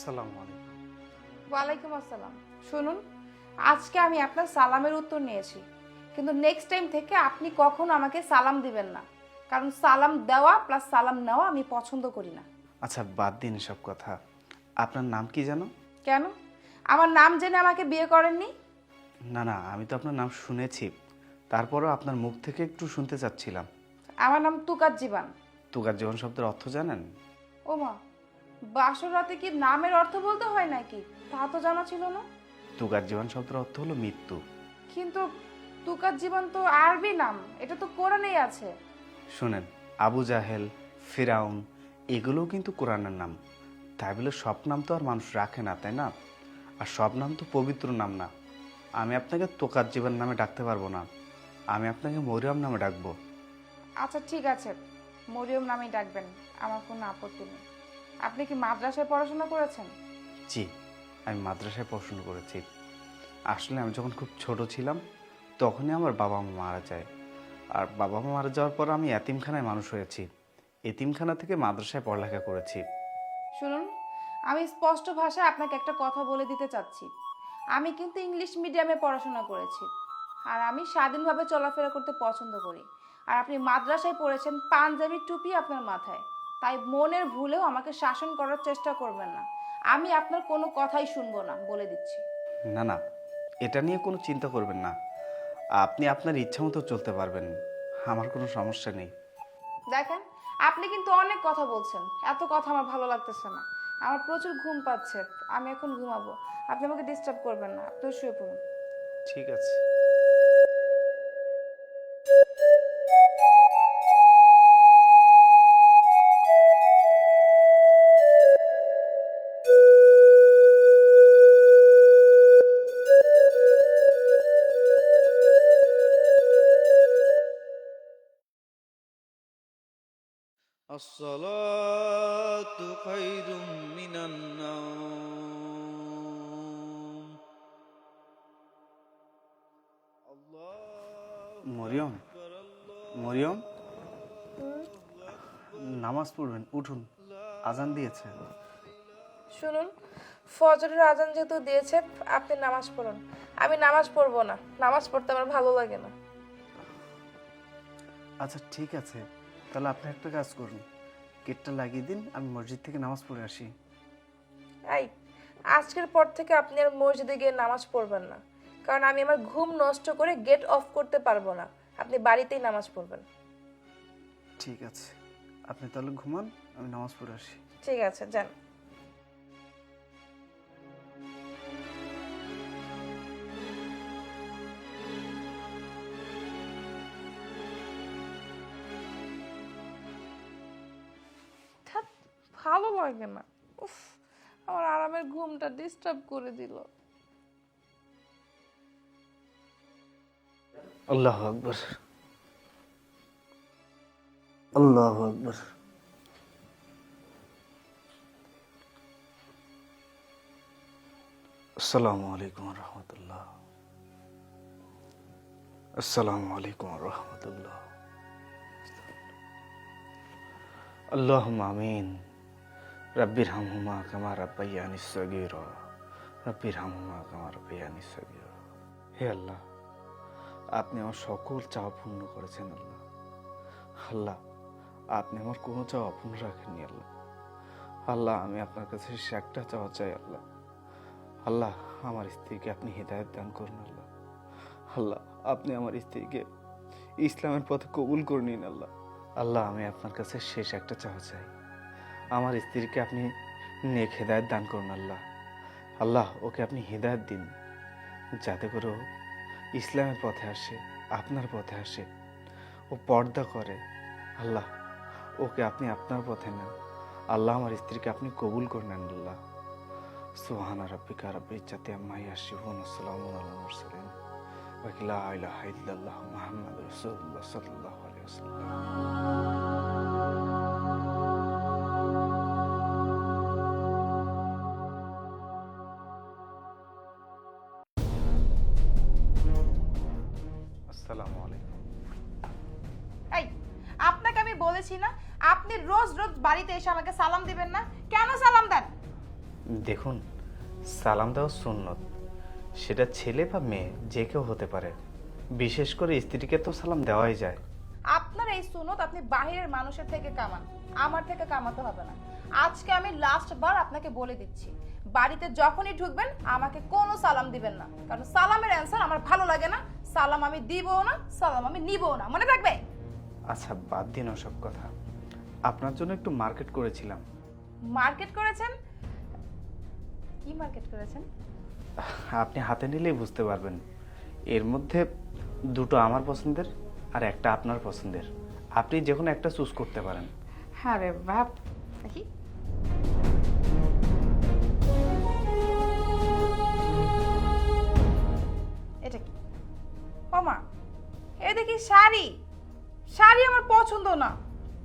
আসসালামু আলাইকুম। ওয়ালাইকুম আসসালাম। শুনুন আজকে আমি আপনার সালামের উত্তর নিয়েছি কিন্তু নেক্সট টাইম থেকে আপনি কখনো আমাকে সালাম দিবেন না কারণ সালাম দেওয়া প্লাস সালাম নেওয়া আমি পছন্দ করি না। আচ্ছা বাদ দিন সব কথা। আপনার নাম কি জানো? কেন? আমার নাম জেনে আমাকে বিয়ে করেননি? না না আমি তো আপনার নাম শুনেছি। তারপরও আপনার মুখ থেকে একটু শুনতে চাচ্ছিলাম। আমার নাম তুকার জীবান। তুগার জীবন শব্দের অর্থ জানেন? ও মা বাসর রাতে কি নামের অর্থ বলতে হয় নাকি? তা তো জানা ছিল না। তুকার জীবন শব্দের অর্থ হলো মৃত্যু। কিন্তু তুকার জীবন তো আরবি নাম এটা তো কোরআনেই আছে। শোনেন আবু জাহেল ফিরাউন এগুলোও কিন্তু কোরআনের নাম। তাই বলে সব নাম তো আর মানুষ রাখে না তাই না? আর সব নাম তো পবিত্র নাম না। আমি আপনাকে তোকার জীবন নামে ডাকতে পারব না। আমি আপনাকে মরিয়াম নামে ডাকবো। আচ্ছা ঠিক আছে। মরিয়ম নামেই ডাকবেন। আমার কোনো আপত্তি নেই। আপনি কি মাদ্রাসায় পড়াশোনা করেছেন? জি আমি মাদ্রাসায় পড়াশুনো করেছি। আসলে আমি যখন খুব ছোট ছিলাম তখনই আমার বাবা মা মারা যায়। আর বাবা মা মারা যাওয়ার পর আমি এতিমখানায় মানুষ হয়েছি। এতিমখানা থেকে মাদ্রাসায় পড়ালেখা করেছি। শুনুন আমি স্পষ্ট ভাষায় আপনাকে একটা কথা বলে দিতে চাচ্ছি। আমি কিন্তু ইংলিশ মিডিয়ামে পড়াশোনা করেছি। আর আমি স্বাধীনভাবে চলাফেরা করতে পছন্দ করি। আর আপনি মাদ্রাসায় পড়েছেন পাঞ্জাবি টুপি আপনার মাথায়। তাই মনের ভুলেও আমাকে শাসন করার চেষ্টা করবেন না। আমি আপনার কোনো কথাই শুনব না বলে দিচ্ছি। না না এটা নিয়ে কোনো চিন্তা করবেন না। আপনি আপনার ইচ্ছা মতো চলতে পারবেন আমার কোনো সমস্যা নেই। দেখেন আপনি কিন্তু অনেক কথা বলছেন এত কথা আমার ভালো লাগতেছে না। আমার প্রচুর ঘুম পাচ্ছে আমি এখন ঘুমাবো। আপনি আমাকে ডিস্টার্ব করবেন না আপনি শুয়ে পড়ুন। ঠিক আছে। الصلاة خير من النوم الله মরিয়ম মরিয়ম নামাজ পড়বেন উঠুন আজান দিয়েছে শুনুন ফজরের আজান যেহেতু দিয়েছে আপনি নামাজ পড়ুন আমি নামাজ পড়বো না নামাজ পড়তে আমার ভালো লাগে না আচ্ছা ঠিক আছে তাহলে আপনি একটা কাজ করুন গেটটা লাগিয়ে দিন আমি মসজিদ থেকে নামাজ পড়ে আসি। এই আজকের পর থেকে আপনি আর মসজিদে গিয়ে নামাজ পড়বেন না। কারণ আমি আমার ঘুম নষ্ট করে গেট অফ করতে পারব না। আপনি বাড়িতেই নামাজ পড়বেন। ঠিক আছে। আপনি তাহলে ঘুমান আমি নামাজ পড়ে আসি। ঠিক আছে যান। ভালো লাগে না। উফ, আমার আরামের ঘুমটা ডিস্টার্ব করে দিল। আল্লাহ আকবর। আল্লাহ আকবর। আসসালামু আলাইকুম রহমতুল্লাহ। আসসালামু আলাইকুম রহমতুল্লাহ। আল্লাহ আমিন। রব্বির হামহুমা কামা রব্বাইয়ানি সগীর রব্বির হামহুমা কামা রব্বাইয়ানি সগীর হে আল্লাহ, আপনি আমার সকল চাওয়া পূর্ণ করেছেন আল্লাহ। আল্লাহ, আপনি আমার কোনো চাওয়া অপূর্ণ রাখেননি আল্লাহ। আল্লাহ, আমি আপনার কাছে সে একটা চাওয়া চাই আল্লাহ। আল্লাহ, আমার স্ত্রীকে আপনি হৃদায়ত দান করুন আল্লাহ। আল্লাহ, আপনি আমার স্ত্রীকে ইসলামের পথে কবুল করে নিন আল্লাহ। আল্লাহ, আমি আপনার কাছে শেষ একটা চাওয়া চাই। আমার স্ত্রীকে আপনি নেক হেদায়ত দান করুন আল্লাহ। আল্লাহ, ওকে আপনি হৃদায়ত দিন। যাতে করে ও ইসলামের পথে আসে, আপনার পথে আসে। ও পর্দা করে। আল্লাহ, ওকে আপনি আপনার পথে নেন। আল্লাহ, আমার স্ত্রীকে আপনি কবুল করে নেন আল্লাহ। সুহানা রাব্বিকা রাব্বি ইজ্জাতি আম্মা ইয়াসিফুন। আসসালামু আলাইহি মুরসালিন। ওয়া লা ইলাহা ইল্লাল্লাহ মুহাম্মাদুর রাসূলুল্লাহ সাল্লাল্লাহু এসে আমাকে সালাম দিবেন না? কেন সালাম দেন? দেখুন সালাম দেওয়া সুন্নত। সেটা ছেলে বা মেয়ে যে কেউ হতে পারে। বিশেষ করে স্ত্রীকে তো সালাম দেওয়াই যায়। আপনার এই সুনত আপনি বাহিরের মানুষের থেকে কামান। আমার থেকে কামাতে হবে না। আজকে আমি লাস্ট বার আপনাকে বলে দিচ্ছি বাড়িতে যখনই ঢুকবেন আমাকে কোনো সালাম দিবেন না। কারণ সালামের অ্যান্সার আমার ভালো লাগে না। সালাম আমি দিবও না সালাম আমি নিবও না। মনে থাকবে? আচ্ছা বাদ দিন ওসব কথা। আপনার জন্য একটু মার্কেট করেছিলাম। মার্কেট করেছেন? কি মার্কেট করেছেন? আপনি হাতে নিলেই বুঝতে পারবেন। এর মধ্যে দুটো আমার পছন্দের আর একটা আপনার পছন্দের। আপনি যে কোনো একটা চুজ করতে পারেন। আরে বাপ দেখি। এটা কি? ও মা এ দেখি শাড়ি। শাড়ি আমার পছন্দ না।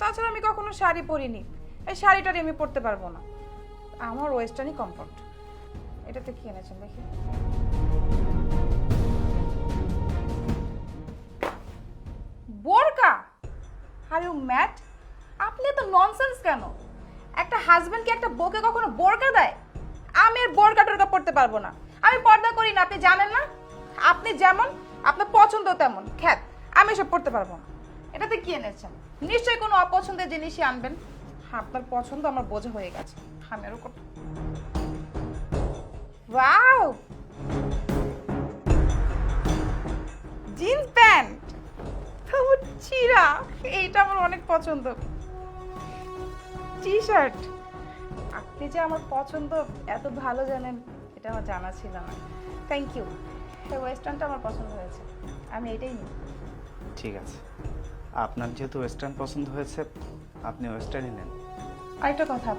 তাছাড়া আমি কখনো শাড়ি পরিনি। এই শাড়িটারি আমি পরতে পারব না। আমার ওয়েস্টার্নই কমফর্ট এটাতে কি এনেছেন দেখি। বোরকা? আর ইউ ম্যাট আপনি তো ননসেন্স কেন? একটা হাজবেন্ড কি একটা বউকে কখনো বোরকা দেয়? আমি আর বোরকা টোরকা পড়তে পারব না। আমি পর্দা করি না, আপনি জানেন না? আপনি যেমন, আপনার পছন্দ তেমন। খ্যাত, আমি এসব পড়তে পারব না। এটাতে কি এনেছেন? নিশ্চয়ই কোনো অপছন্দের জিনিসই আনবেন। আপনার পছন্দ আমার বোঝা হয়ে গেছে। আমি আরও করতে ওয়াও! Jeans pant. চিরা। এইটা আমার অনেক পছন্দ। টি শার্ট আপনি যে আমার পছন্দ, এত ভালো জানেন, এটা আমার জানা ছিল না। থ্যাংক ইউ ওয়েস্টার্নটা আমার পছন্দ হয়েছে। আমি এটাই নিই। ঠিক আছে। আপনার যেহেতু ওয়েস্টার্ন পছন্দ হয়েছে আপনি ওয়েস্টার্নই নেন। আরেকটা কথা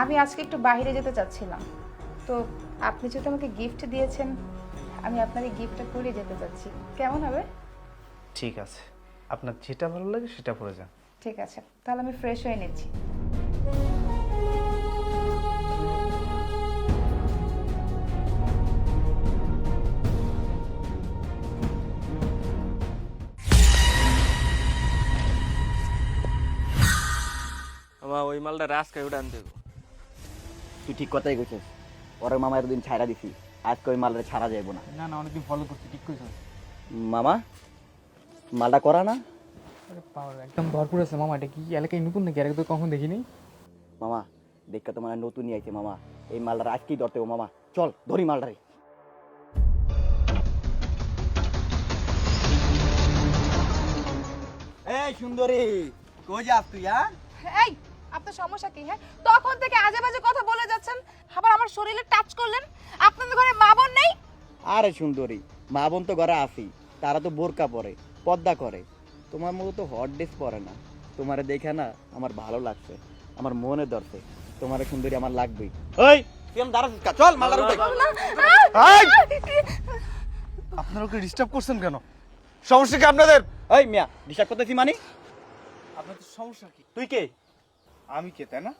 আমি আজকে একটু বাইরে যেতে চাচ্ছিলাম। তো আপনি যেহেতু আমাকে গিফট দিয়েছেন আমি আপনার এই গিফটটা পরে যেতে চাচ্ছি। কেমন হবে? ঠিক আছে। আপনার যেটা ভালো লাগে সেটা পরে যান। ঠিক আছে তাহলে আমি ফ্রেশ হয়ে নিচ্ছি। ওই মালটা রাস্কায় উঠান দেবো। তুই ঠিক কথাই কইছিস। ওর মামা এতদিন ছাড়া দিছি। আজকে ওই মালটা ছাড়া যাইব না। না না অনেকদিন ফলো করছি ঠিক কইছ মামা মালটা করা না? একদম ভরপুর আছে মামা এটা কি এলাকায় নতুন নাকি? তো কখন দেখিনি? মামা দেখা তো মানে নতুনই আইছে মামা। এই মালটা আজকেই ধরতে হবে মামা। চল ধরি মালটারে এই সুন্দরী কই যাস তুই হ্যাঁ? এই আপনার সমস্যা কি হ্যাঁ? তখন থেকে আজে বাজে কথা বলে যাচ্ছেন আবার আমার শরীরে টাচ করলেন। আপনাদের ঘরে মা বোন নেই? আরে সুন্দরী মা বোন তো ঘরে আসি তারা তো বোরকা পরে পর্দা করে। তোমার মতো তো হট ড্রেস পরে না। তোমারে দেখে না আমার ভালো লাগছে আমার মনে ধরছে তোমার সুন্দরী আমার লাগবেই। ওই তুই আমার দাঁড়াচ্ছিস চল মালার উঠে আপনারা ওকে ডিস্টার্ব করছেন কেন? সমস্যা কি আপনাদের? ওই মিয়া ডিস্টার্ব করতেছি মানে? আপনাদের সমস্যা কি? তুই কে? আমি কে তাই না?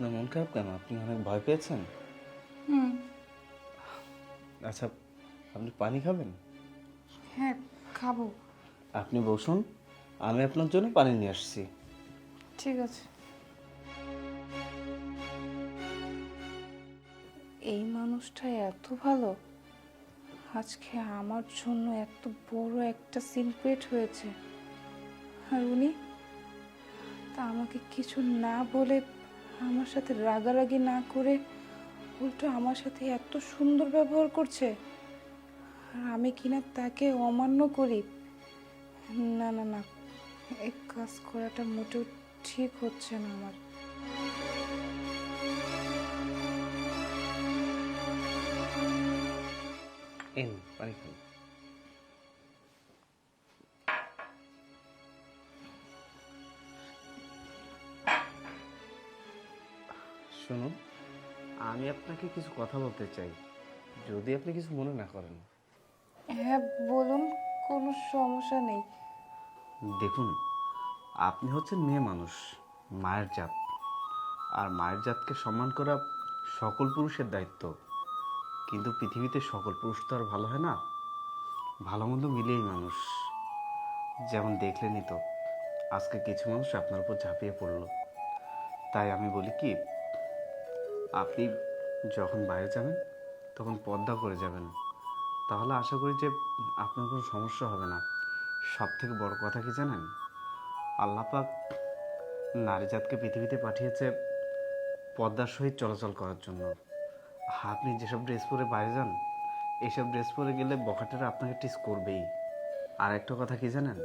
আপনার মন খারাপ কেন? আপনি অনেক ভয় পেয়েছেন? হুম। আচ্ছা আপনি পানি খাবেন? হ্যাঁ খাব। আপনি বসুন আমি আপনার জন্য পানি নিয়ে আসছি। ঠিক আছে। এই মানুষটা এত ভালো। আজকে আমার জন্য এত বড় একটা সিনক্রেট হয়েছে। আর উনি তা আমাকে কিছু না বলে আমার সাথে রাগারাগি না করে উল্টো আমার সাথে এত সুন্দর ব্যবহার করছে। আর আমি কিনা তাকে অমান্য করি। না না না এই কাজ করাটা মোটেও ঠিক হচ্ছে না আমার। এন পানি শুনুন আমি আপনাকে কিছু কথা বলতে চাই যদি আপনি কিছু মনে না করেন। হ্যাঁ বলুন কোনো সমস্যা নেই। দেখুন আপনি হচ্ছেন মেয়ে মানুষ মায়ের জাত। আর মায়ের জাতকে সম্মান করা সকল পুরুষের দায়িত্ব। কিন্তু পৃথিবীতে সকল পুরুষ তো আর ভালো হয় না। ভালো মন্দ মিলেই মানুষ। যেমন দেখলেনই তো আজকে কিছু মানুষ আপনার উপর ঝাঁপিয়ে পড়ল। তাই আমি বলি কি আপনি যখন বাইরে যাবেন, তখন পর্দা করে যাবেন। তাহলে আশা করি যে আপনার কোনো সমস্যা হবে না। সব থেকে বড় কথা কি জানেন? আল্লাপাক নারী জাতকে পৃথিবীতে পাঠিয়েছে পদ্মার সহিত চলাচল করার জন্য। আপনি যেসব ড্রেস পরে বাইরে যান এইসব ড্রেস পরে গেলে বখাটেরা আপনাকে টিস করবেই। আর একটা কথা কি জানেন?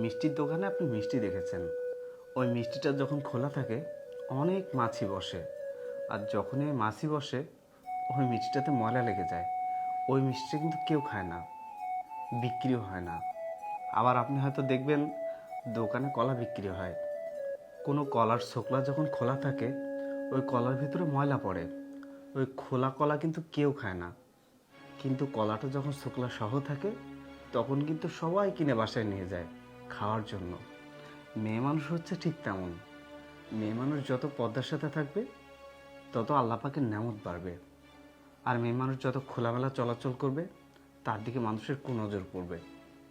মিষ্টির দোকানে আপনি মিষ্টি দেখেছেন। ওই মিষ্টিটা যখন খোলা থাকে, অনেক মাছি বসে। আর যখনই ওই মাছি বসে, ওই মিষ্টিটাতে ময়লা লেগে যায়। ওই মিষ্টি কিন্তু কেউ খায় না, বিক্রিও হয় না। আবার আপনি হয়তো দেখবেন, দোকানে কলা বিক্রি হয়। কোনো কলার শোকলা যখন খোলা থাকে, ওই কলার ভিতরে ময়লা পড়ে। ওই খোলা কলা কিন্তু কেউ খায় না। কিন্তু কলাটা যখন শুকলা সহ থাকে, তখন কিন্তু সবাই কিনে বাসায় নিয়ে যায় খাওয়ার জন্য। মেয়ে মানুষ হচ্ছে ঠিক তেমন। মেয়ে মানুষ যত পদ্মার সাথে থাকবে তত আল্লাপাকের নামত বাড়বে। আর মেয়ে মানুষ যত খোলামেলা চলাচল করবে, তার দিকে মানুষের কুনজর পড়বে।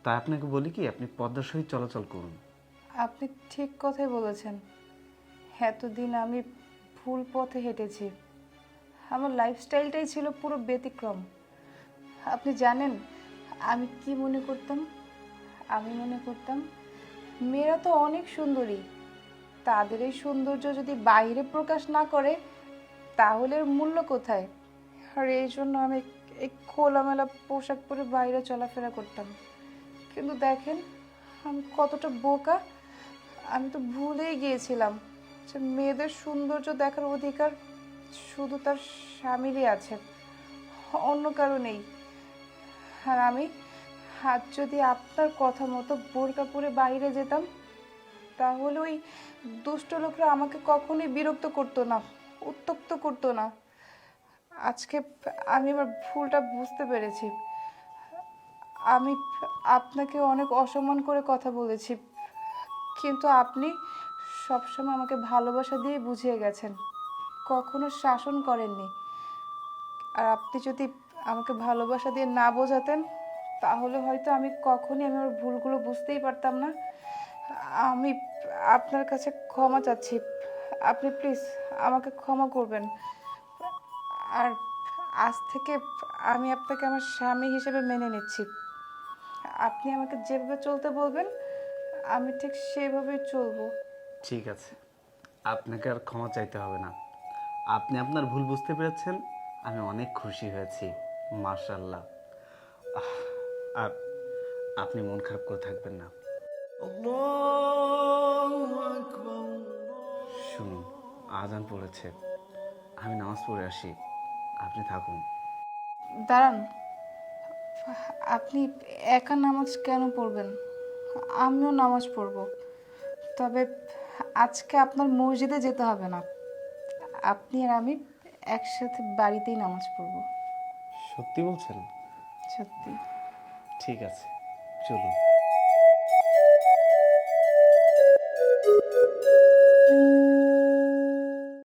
তাই আপনাকে বলি কি, আপনি পদ্মার সহিত চলাচল করুন। আপনি ঠিক কথাই বলেছেন। এতদিন আমি ভুল পথে হেঁটেছি। আমার লাইফস্টাইলটাই ছিল পুরো ব্যতিক্রম। আপনি জানেন, আমি কি মনে করতাম? আমি মনে করতাম, মেয়েরা তো অনেক সুন্দরী। তাদের এই সৌন্দর্য যদি বাইরে প্রকাশ না করে তাহলে এর মূল্য কোথায়? আর এই জন্য আমি এই খোলামেলা পোশাক পরে বাইরে চলাফেরা করতাম। কিন্তু দেখেন, আমি কতটা বোকা, আমি তো ভুলেই গিয়েছিলাম যে মেয়েদের সৌন্দর্য দেখার অধিকার শুধু তার স্বামীরই আছে, অন্য কারও নেই। আর আমি আজ যদি আপনার কথা মতো বোরকা পরে বাইরে যেতাম, তাহলে ওই দুষ্ট লোকরা আমাকে কখনোই বিরক্ত করতো না। উত্তক্ত করতো না। আজকে আমি আমার ভুলটা বুঝতে পেরেছি। আমি আপনাকে অনেক অসম্মান করে কথা বলেছি, কিন্তু আপনি সবসময় আমাকে ভালোবাসা দিয়ে বুঝিয়ে গেছেন। কখনো শাসন করেননি। আর আপনি যদি আমাকে ভালোবাসা দিয়ে না বোঝাতেন, তাহলে হয়তো আমি কখনই আমি আমার ভুলগুলো বুঝতেই পারতাম না। আমি আপনার কাছে ক্ষমা চাচ্ছি। আপনি প্লিজ আমাকে ক্ষমা করবেন। আর আজ থেকে আমি আপনাকে আমার স্বামী হিসেবে মেনে নিচ্ছি। আপনি আমাকে যেভাবে চলতে বলবেন আমি ঠিক সেভাবেই চলবো। ঠিক আছে। আপনাকে আর ক্ষমা চাইতে হবে না। আপনি আপনার ভুল বুঝতে পেরেছেন আমি অনেক খুশি হয়েছি মার্শাল্লাহ আর আপনি মন খারাপ করে থাকবেন না। শুনুন আজান পড়েছে। আমি নামাজ পড়ে আসি। আপনি থাকুন। দাঁড়ান। আপনি একা নামাজ কেন পড়বেন? আমিও নামাজ পড়ব। তবে আজকে আপনার মসজিদে যেতে হবে না। আপনি আর আমি একসাথে বাড়িতেই নামাজ পড়ব। সত্যি বলছেন? সত্যি। ঠিক আছে। চলুন।